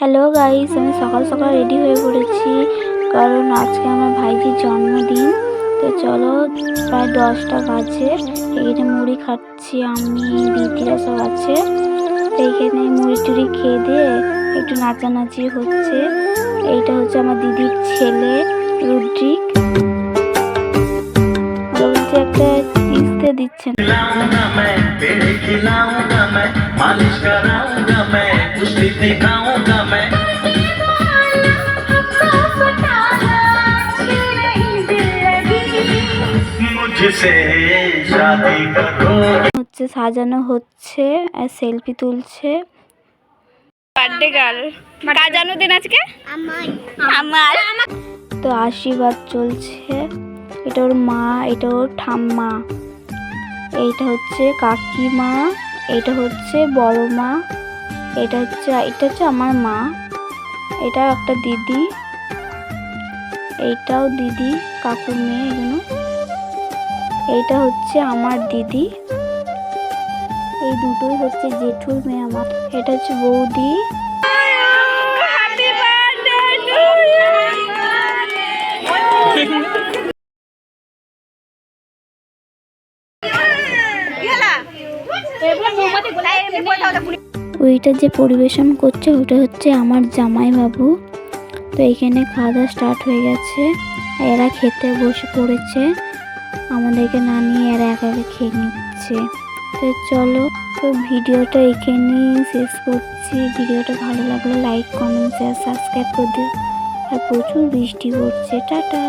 Hello guys আমি সকাল সকাল রেডি হয়ে পড়েছি। কারণ আজকে আমার ভাইজির জন্মদিন। তো চলো, প্রায় দশটা বাজে। এখানে মুড়ি খাচ্ছি আমি, দিদিরা সব আছে। তো এইখানে মুড়ি টুড়ি খেয়ে দিয়ে একটু নাচানাচি হচ্ছে। এইটা হচ্ছে আমার দিদির ছেলে, রুদ্রিক। দিচ্ছেন। দিচ্ছে না হচ্ছে সাজানো হচ্ছে আর সেলফি তুলছে। বার্থডে গার্ল কার জন্মদিন আজকে? আমার। তো আশীর্বাদ চলছে। এটা ওর মা এটা ওর ঠাম্মা। এইটা হচ্ছে কাকিমা এটা হচ্ছে বড় মা এটা হচ্ছে এটা হচ্ছে আমার মা এটা একটা দিদি এইটাও দিদি কাকুর মেয়ে এগুলো এইটা হচ্ছে আমার দিদি। এই দুটোই হচ্ছে জেঠুর মেয়ে আমার। এটা হচ্ছে বৌদি। ওইটা যে পরিবেশন করছে, ওটা হচ্ছে আমার জামাই বাবু তো এখানে খাওয়া দাওয়া স্টার্ট হয়ে গেছে। এরা খেতে বসে পড়েছে। আমাদেরকে না নিয়ে এরা একা একা খেয়ে নিচ্ছে। তো চলো, তো ভিডিওটা এখানে শেষ করছি। ভিডিওটা ভালো লাগলে লাইক কমেন্ট শেয়ার সাবস্ক্রাইব করে দিও। আর প্রচুর বৃষ্টি পড়ছে। টাটা!